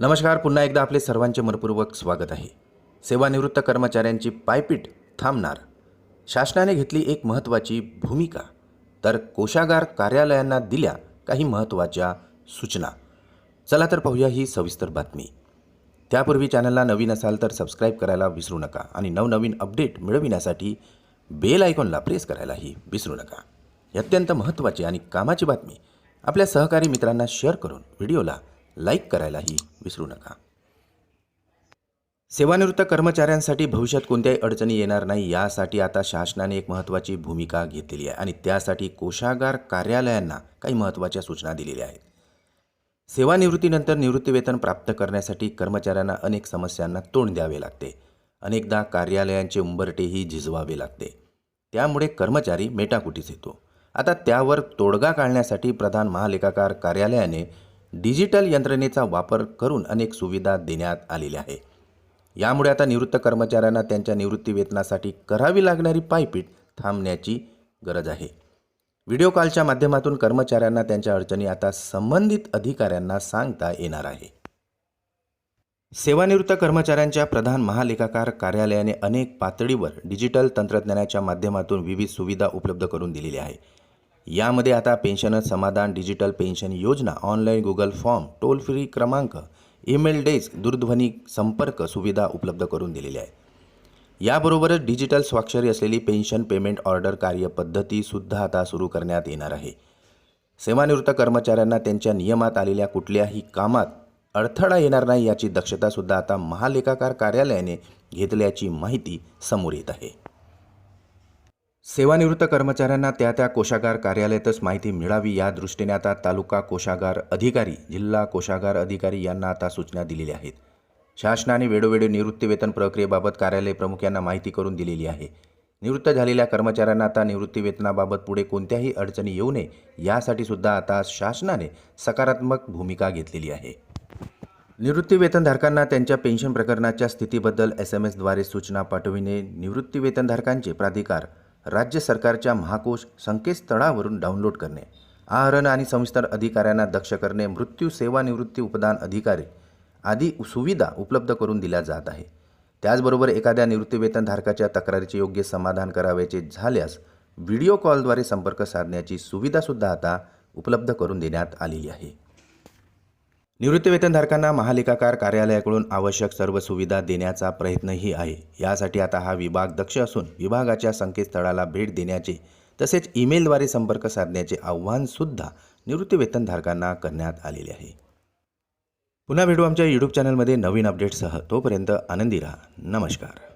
नमस्कार पुन्हा एकदा आपले सर्वांचे मनपूर्वक स्वागत आहे. सेवानिवृत्त कर्मचाऱ्यांची पायपीट थांबणार. शासनाने घेतली एक महत्त्वाची भूमिका. तर कोशागार कार्यालयांना दिल्या काही महत्त्वाच्या सूचना. चला तर पाहूया ही सविस्तर बातमी. त्यापूर्वी चॅनलला नवीन असाल तर सबस्क्राईब करायला विसरू नका आणि नवनवीन अपडेट मिळविण्यासाठी बेल आयकॉनला प्रेस करायलाही विसरू नका. ही अत्यंत महत्त्वाची आणि कामाची बातमी. आपल्या सहकारी मित्रांना शेअर करून व्हिडिओला लाईक करायलाही विसरू नका. सेवानिवृत्त कर्मचाऱ्यांसाठी भविष्यात कोणत्याही अडचणी येणार नाही यासाठी आता शासनाने एक महत्त्वाची भूमिका घेतलेली आहे आणि त्यासाठी कोशागार कार्यालयांना काही महत्त्वाच्या सूचना दिलेल्या आहेत. सेवानिवृत्तीनंतर निवृत्तीवेतन प्राप्त करण्यासाठी कर्मचाऱ्यांना अनेक समस्यांना तोंड द्यावे लागते. अनेकदा कार्यालयांचे उंबरटेही झिजवावे लागते. त्यामुळे कर्मचारी मेटाकुटीस येतो. आता त्यावर तोडगा काढण्यासाठी प्रधान महालेखाकार कार्यालयाने डिजिटल यंत्रणेचा वापर करून अनेक सुविधा देण्यात आलेल्या आहे. यामुळे आता निवृत्त कर्मचाऱ्यांना त्यांच्या निवृत्तीवेतनासाठी करावी लागणारी पायपीट थांबण्याची गरज आहे. व्हिडिओ कॉलच्या माध्यमातून कर्मचाऱ्यांना त्यांच्या अडचणी आता संबंधित अधिकाऱ्यांना सांगता येणार आहे. सेवानिवृत्त कर्मचाऱ्यांच्या प्रधान महालेखाकार कार्यालयाने अनेक पातळीवर डिजिटल तंत्रज्ञानाच्या माध्यमातून विविध सुविधा उपलब्ध करून दिलेल्या आहे यामध्ये आता पेन्शन समाधान डिजिटल पेन्शन योजना online Google form toll free क्रमांक ईमेल डेस्क दूरध्वनी संपर्क सुविधा उपलब्ध करून दिलेली आहे. याबरोबरच डिजिटल स्वाक्षरी असलेली पेन्शन पेमेंट ऑर्डर कार्यपद्धतीसुद्धा आता सुरू करण्यात येणार आहे. सेवानिवृत्त कर्मचाऱ्यांना त्यांच्या नियमात आलेल्या कुठल्याही कामात अडथळा येणार नाही याची दक्षतासुद्धा आता महालेखाकार कार्यालयाने घेतल्याची माहिती समोर येत आहे. सेवानिवृत्त कर्मचाऱ्यांना त्या त्या कोशागार कार्यालयातच माहिती मिळावी या दृष्टीने आता तालुका कोशागार अधिकारी जिल्हा कोशागार अधिकारी यांना आता सूचना दिलेल्या आहेत. शासनाने वेळोवेळी निवृत्तीवेतन प्रक्रियेबाबत कार्यालय प्रमुख यांना माहिती करून दिलेली आहे. निवृत्त झालेल्या कर्मचाऱ्यांना आता निवृत्तीवेतनाबाबत पुढे कोणत्याही अडचणी येऊ नये यासाठी सुद्धा आता शासनाने सकारात्मक भूमिका घेतलेली आहे. निवृत्तीवेतनधारकांना त्यांच्या पेन्शन प्रकरणाच्या स्थितीबद्दल एस एम एसद्वारे सूचना पाठविणे निवृत्तीवेतनधारकांचे प्राधिकार राज्य सरकारच्या महाकोश संकेतस्थळावरून डाउनलोड करणे आहरण आणि संविस्तर अधिकाऱ्यांना दक्ष करणे मृत्यू सेवानिवृत्ती उपदान अधिकारी आदी सुविधा उपलब्ध करून दिल्या जात आहे. त्याचबरोबर एखाद्या निवृत्तीवेतनधारकाच्या तक्रारीचे योग्य समाधान करावयाचे झाल्यास व्हिडिओ कॉलद्वारे संपर्क साधण्याची सुविधासुद्धा आता उपलब्ध करून देण्यात आलेली आहे. निवृत्तीवेतनधारकांना महालेखाकार कार्यालयाकडून आवश्यक सर्व सुविधा देण्याचा प्रयत्नही आहे. यासाठी आता हा विभाग दक्ष असून विभागाच्या संकेतस्थळाला भेट देण्याचे तसेच ईमेलद्वारे संपर्क साधण्याचे आव्हानसुद्धा निवृत्तीवेतनधारकांना करण्यात आलेले आहे. पुन्हा भेटू आमच्या यूट्यूब चॅनलमध्ये नवीन अपडेट्ससह. तोपर्यंत आनंदी राहा. नमस्कार.